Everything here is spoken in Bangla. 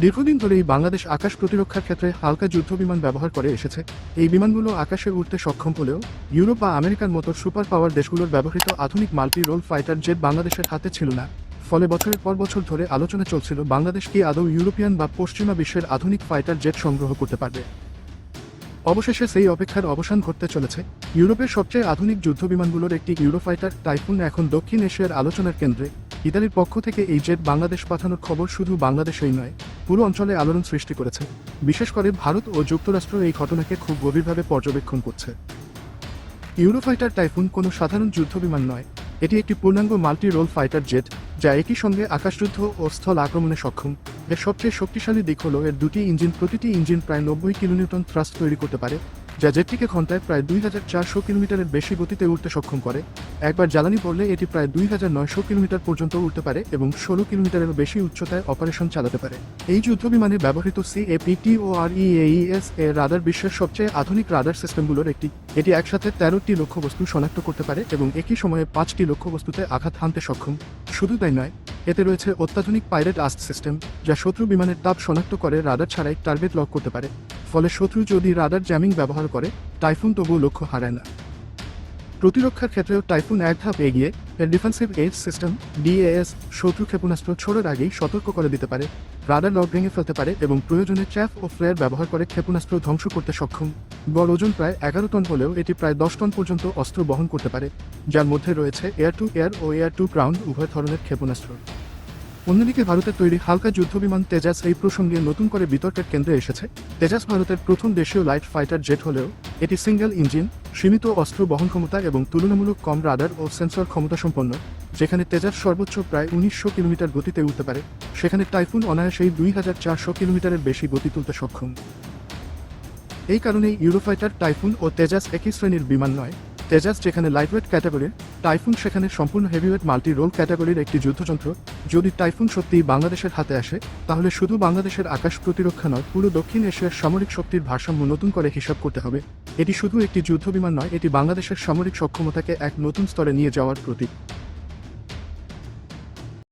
দীর্ঘদিন ধরেই বাংলাদেশ আকাশ প্রতিরক্ষার ক্ষেত্রে হালকা যুদ্ধ বিমান ব্যবহার করে এসেছে। এই বিমানগুলো আকাশে উঠতে সক্ষম হলেও ইউরোপ বা আমেরিকার মতো সুপার পাওয়ার দেশগুলোর ব্যবহৃত আধুনিক মাল্টি রোল ফাইটার জেট বাংলাদেশের হাতে ছিল না। ফলে বছরের পর বছর ধরে আলোচনা চলছিল বাংলাদেশ কি আদৌ ইউরোপিয়ান বা পশ্চিমা বিশ্বের আধুনিক ফাইটার জেট সংগ্রহ করতে পারবে। অবশেষে সেই অপেক্ষার অবসান ঘটতে চলেছে। ইউরোপের সবচেয়ে আধুনিক যুদ্ধ বিমানগুলোর একটি ইউরোফাইটার, টাইফুন এখন দক্ষিণ এশিয়ার আলোচনার কেন্দ্রে। ইতালির পক্ষ থেকে এই জেট বাংলাদেশ পাঠানোর খবর শুধু বাংলাদেশেই নয়, পুরো অঞ্চলে আলোড়ন সৃষ্টি করেছে। বিশেষ করে ভারত ও যুক্তরাষ্ট্র এই ঘটনাকে খুব গভীরভাবে পর্যবেক্ষণ করছে। ইউরোফাইটার টাইফুন কোনো সাধারণ যুদ্ধ বিমান নয়, এটি একটি পূর্ণাঙ্গ মাল্টি রোল ফাইটার জেট, যা একই সঙ্গে আকাশযুদ্ধ ও স্থল আক্রমণে সক্ষম। এর সবচেয়ে শক্তিশালী দিক হল এর দুটি ইঞ্জিন প্রতিটি ইঞ্জিন প্রায় নব্বই কিলোনিউটন থ্রাস্ট তৈরি করতে পারে যা জেটটিকে ঘন্টায় প্রায় দুই হাজার চারশো কিলোমিটারের বেশি গতিতে উঠতে সক্ষম করে। একবার জ্বালানি পড়লে এটি প্রায় দুই হাজার নয়শো কিলোমিটার পর্যন্ত উঠতে পারে এবং ষোলো কিলোমিটারেরও বেশি উচ্চতায় অপারেশন চালাতে পারে। এই যুদ্ধ বিমানে ব্যবহৃত C APT O R EAES A radar বিশ্বের সবচেয়ে আধুনিক রাডার সিস্টেমগুলোর একটি। এটি একসাথে তেরোটি লক্ষ্যবস্তু শনাক্ত করতে পারে এবং একই সময়ে পাঁচটি লক্ষ্যবস্তুতে আঘাত হানতে সক্ষম। শুধু তাই নয়, এতে রয়েছে অত্যাধুনিক পাইরেট আস্ট সিস্টেম, যা শত্রু বিমানের তাপ শনাক্ত করে রাডার ছাড়াই টার্গেট লক করতে পারে। ফলে শত্রু যদি রাডার জ্যামিং ব্যবহার করে, টাইফুন তবুও লক্ষ্য হারায় না। প্রতিরক্ষার ক্ষেত্রেও টাইফুন এক ধাপ এগিয়ে, এর ডিফেন্সিভ এইড সিস্টেম, ডিএএস, শত্রু ক্ষেপণাস্ত্র ছোড়ার আগেই সতর্ক করে দিতে পারে, রাডার লক ভেঙে ফেলতে পারে এবং প্রয়োজনে চ্যাফ ও ফ্লেয়ার ব্যবহার করে ক্ষেপণাস্ত্র ধ্বংস করতে সক্ষম। গড় ওজন প্রায় এগারো টন হলেও এটি প্রায় দশ টন পর্যন্ত অস্ত্র বহন করতে পারে, যার মধ্যে রয়েছে এয়ার টু এয়ার ও এয়ার টু গ্রাউন্ড উভয় ধরনের ক্ষেপণাস্ত্র। অন্যদিকে ভারতের তৈরি হালকা যুদ্ধবিমান তেজাস এই প্রসঙ্গে নতুন করে বিতর্কের কেন্দ্রে এসেছে। তেজাস ভারতের প্রথম দেশীয় লাইট ফাইটার জেট হলেও এটি সিঙ্গেল ইঞ্জিন, সীমিত অস্ত্র বহন ক্ষমতা এবং তুলনামূলক কম রাডার ও সেন্সর ক্ষমতা সম্পন্ন, যেখানে তেজাস সর্বোচ্চ প্রায় উনিশশো কিলোমিটার গতিতে উঠতে পারে। সেখানে টাইফুন অনায়াসেই দুই হাজার চারশো কিলোমিটারের বেশি গতি তুলতে সক্ষম। এই কারণেই ইউরোফাইটার, টাইফুন ও তেজাস একই শ্রেণির বিমান নয়। তেজাস যেখানে লাইটওয়েট ক্যাটাগরির টাইফুন সেখানে সম্পূর্ণ হেভিওয়েট মাল্টি রোল ক্যাটাগরির একটি যুদ্ধযন্ত্র। যদি টাইফুন সত্যিই বাংলাদেশের হাতে আসে, তাহলে শুধু বাংলাদেশের আকাশ প্রতিরক্ষা নয়, পুরো দক্ষিণ এশিয়ার সামরিক শক্তির ভারসাম্য নতুন করে হিসাব করতে হবে। এটি শুধু একটি যুদ্ধ বিমান নয়, এটি বাংলাদেশের সামরিক সক্ষমতাকে এক নতুন স্তরে নিয়ে যাওয়ার প্রতীক।